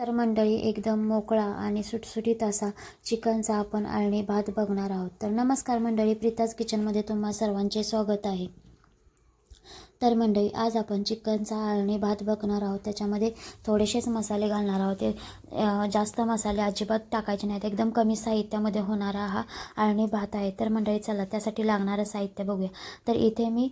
तर मंडळी एकदम मोकळा आणि सुटसुटीत असा चिकनचा आपण आळणी भात बघणार आहोत. तर नमस्कार मंडळी प्रीताज किचनमध्ये तुम्हा सर्वांचे स्वागत आहे. तर मंडळी आज आपण चिकनचा आळणी भात बघणार आहोत. त्याच्यामध्ये थोडेसेच मसाले घालणार आहोत. ते जास्त मसाले अजिबात टाकायचे नाहीत. एकदम कमी साहित्यामध्ये होणारा हा आळणी भात आहे. तर मंडळी चला त्यासाठी लागणारं साहित्य बघूया. तर इथे मी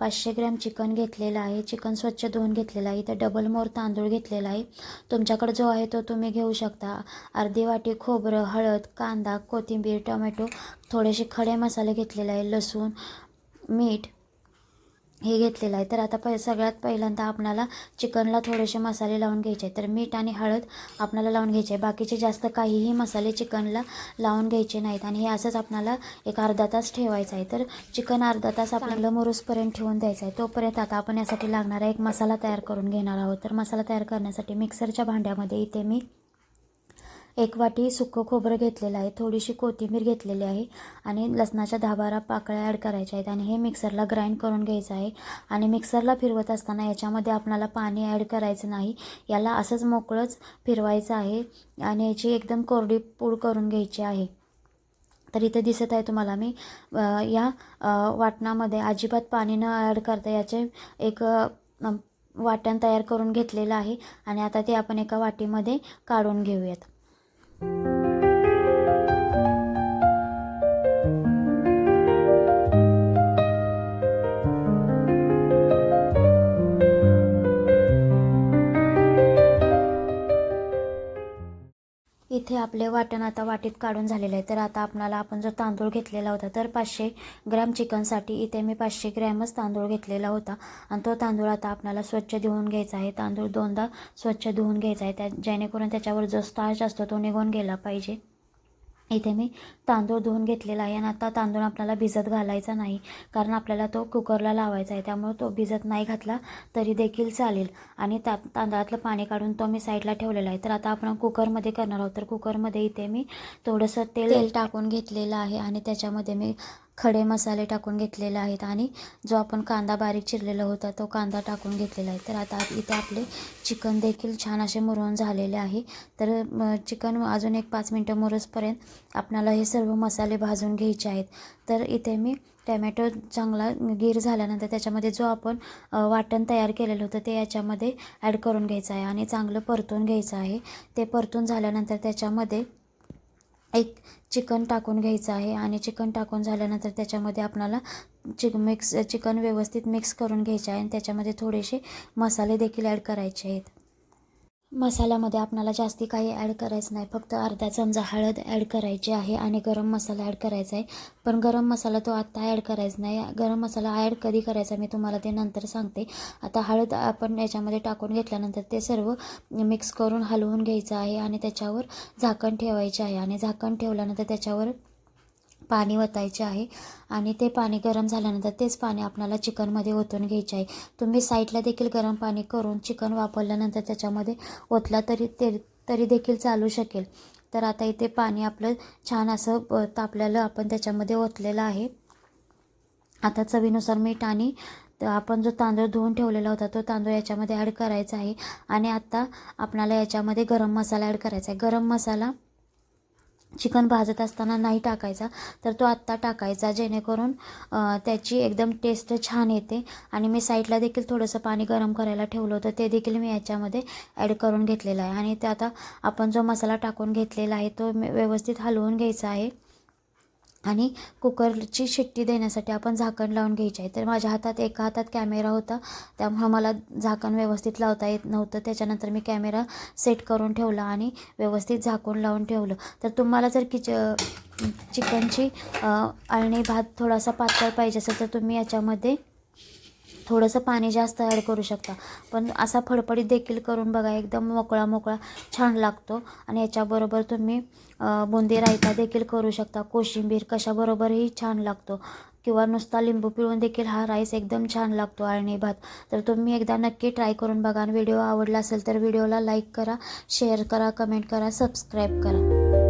पाचशे ग्रॅम चिकन घेतलेलं आहे. चिकन स्वच्छ धुवून घेतलेलं आहे. इथे डबल मोर तांदूळ घेतलेला आहे. तुमच्याकडे जो आहे तो तुम्ही घेऊ शकता. अर्धी वाटी खोबरं हळद कांदा कोथिंबीर टोमॅटो थोडेसे खडे मसाले घेतलेले आहे. लसूण मीठ हे घेतलेलं आहे. तर आता पहि सगळ्यात पहिल्यांदा आपणाला चिकनला थोडेसे मसाले लावून घ्यायचे आहे तर मीठ आणि हळद आपणाला लावून घ्यायचे आहे. बाकीचे जास्त काहीही मसाले चिकनला लावून घ्यायचे नाहीत. आणि हे असंच आपणाला एक अर्धा तास ठेवायचं आहे. तर चिकन अर्धा तास आपल्याला मुरूसपर्यंत ठेवून द्यायचं आहे. तोपर्यंत आता आपण यासाठी लागणारा एक मसाला तयार करून घेणार आहोत. तर मसाला तयार करण्यासाठी मिक्सरच्या भांड्यामध्ये इथे मी एक वाटी सुकं खोबरं घेतलेलं आहे थोडीशी कोथिंबीर घेतलेली आहे आणि लसणाच्या दहा बारा पाकळ्या ॲड करायच्या आहेत आणि हे मिक्सरला ग्राइंड करून घ्यायचं आहे. आणि मिक्सरला फिरवत असताना याच्यामध्ये आपल्याला पाणी ॲड करायचं नाही याला असंच मोकळंच फिरवायचं आहे आणि याची एकदम कोरडी पूड करून घ्यायची आहे. तर इथे दिसत आहे तुम्हाला मी या वाटणामध्ये अजिबात पाणी न ॲड करता याचे एक वाटण तयार करून घेतलेलं आहे आणि आता ते आपण एका वाटीमध्ये काढून घेऊयात. Thank you. इथे आपले वाटण आता वाटीत काढून झालेलं आहे. तर आता आपणाला आपण जो तांदूळ घेतलेला होता तर पाचशे ग्रॅम चिकनसाठी इथे मी पाचशे ग्रॅमच तांदूळ घेतलेला होता. आणि तो तांदूळ आता आपणाला स्वच्छ धुवून घ्यायचा आहे. तांदूळ दोनदा स्वच्छ धुवून घ्यायचा आहे. त्या जेणेकरून त्याच्यावर जो स्टार्च असतो तो निघून गेला पाहिजे. इथे मी तांदूळ धुवून घेतलेला आहे आणि आता तांदूळ आपल्याला भिजत घालायचा नाही कारण आपल्याला तो कुकरला लावायचा आहे. त्यामुळे तो भिजत नाही घातला तरी देखील चालेल. आणि त्या तांदळातलं पाणी काढून तो मी साईडला ठेवलेला आहे. तर आता आपण कुकरमध्ये करणार आहोत. तर कुकरमध्ये इथे मी थोडंसं तेल तेल टाकून घेतलेलं आहे आणि त्याच्यामध्ये मी खडे मसाले टाकून घेतलेले आहेत आणि जो आपण कांदा बारीक चिरलेला होता तो कांदा टाकून घेतलेला आहे. तर आता इथे आपले चिकन देखील छान असे मुरवून झालेले आहे. तर चिकन अजून एक पाच मिनटं मुरसपर्यंत आपणाला हे सर्व मसाले भाजून घ्यायचे आहेत. तर इथे मी टॅमॅटो चांगला गीर झाल्यानंतर त्याच्यामध्ये जो आपण वाटण तयार केलेलं होतं ते याच्यामध्ये ॲड करून घ्यायचं आहे आणि चांगलं परतून घ्यायचं आहे. ते परतून झाल्यानंतर त्याच्यामध्ये एक चिकन टाकून घ्यायचं आहे आणि चिकन टाकून झाल्यानंतर त्याच्यामध्ये आपणाला चिक मिक्स चिकन व्यवस्थित मिक्स करून घ्यायचे आहे आणि त्याच्यामध्ये थोडेसे मसाले देखील ॲड करायचे आहेत. मसाल्यामध्ये आपणाला जास्ती काही ॲड करायचं नाही. फक्त अर्धा चमचा हळद ॲड करायची आहे आणि गरम मसाला ॲड करायचा आहे. पण गरम मसाला तो आत्ता ॲड करायचा नाही. गरम मसाला ॲड कधी करायचा मी तुम्हाला ते नंतर सांगते. आता हळद आपण याच्यामध्ये टाकून घेतल्यानंतर ते सर्व मिक्स करून हलवून घ्यायचं आहे आणि त्याच्यावर झाकण ठेवायचे आहे. आणि झाकण ठेवल्यानंतर त्याच्यावर पाणी ओतायचे आहे आणि ते पाणी गरम झाल्यानंतर तेच पाणी आपल्याला चिकनमध्ये ओतून घ्यायचे आहे. तुम्ही साईडला देखील गरम पाणी करून चिकन वापरल्यानंतर त्याच्यामध्ये ओतला तरी ते तरी देखील चालू शकेल. तर आता इथे पाणी आपलं छान असं तापलेलं आपण त्याच्यामध्ये ओतलेलं आहे. आता चवीनुसार मीठ आणि आपण जो तांदूळ धुवून ठेवलेला होता तो तांदूळ याच्यामध्ये ॲड करायचा आहे. आणि आता आपणाला याच्यामध्ये गरम मसाला ॲड करायचा आहे. गरम मसाला चिकन भाजत असताना नाही टाकायचा तर तो आत्ता टाकायचा जेणेकरून त्याची एकदम टेस्ट छान येते. आणि मी साईडला देखील थोडंसं पाणी गरम करायला ठेवलं होतं ते देखील मी याच्यामध्ये ॲड करून घेतलेलं आहे. आणि ते आता आपण जो मसाला टाकून घेतलेला आहे तो मी व्यवस्थित हलवून घ्यायचा आहे. आणि कुकरची शिट्टी देण्यासाठी आपण झाकण लावून घ्यायचे आहे. तर माझ्या हातात एका हातात कॅमेरा होता. त्यामुळं मला झाकण व्यवस्थित लावता येत नव्हतं. त्याच्यानंतर मी कॅमेरा सेट करून ठेवला आणि व्यवस्थित झाकून लावून ठेवलं. तर तुम्हाला जर किच चिकनची अळणी भात थोडासा पातळ पाहिजे असेल तर तुम्ही याच्यामध्ये थोडंसं पाणी जास्त ॲड करू शकता. पण असा फडफडीत देखील करून बघा एकदम मोकळा मोकळा छान लागतो. आणि याच्याबरोबर तुम्ही बुंदी रायता देखील करू शकता. कोशिंबीर कशाबरोबरही छान लागतो. किंवा नुसता लिंबू पिळून देखील हा राईस एकदम छान लागतो आळणी भात. तर तुम्ही एकदा नक्की ट्राय करून बघा. आणि व्हिडिओ आवडला असेल तर व्हिडिओला लाईक करा शेअर करा कमेंट करा सबस्क्राईब करा.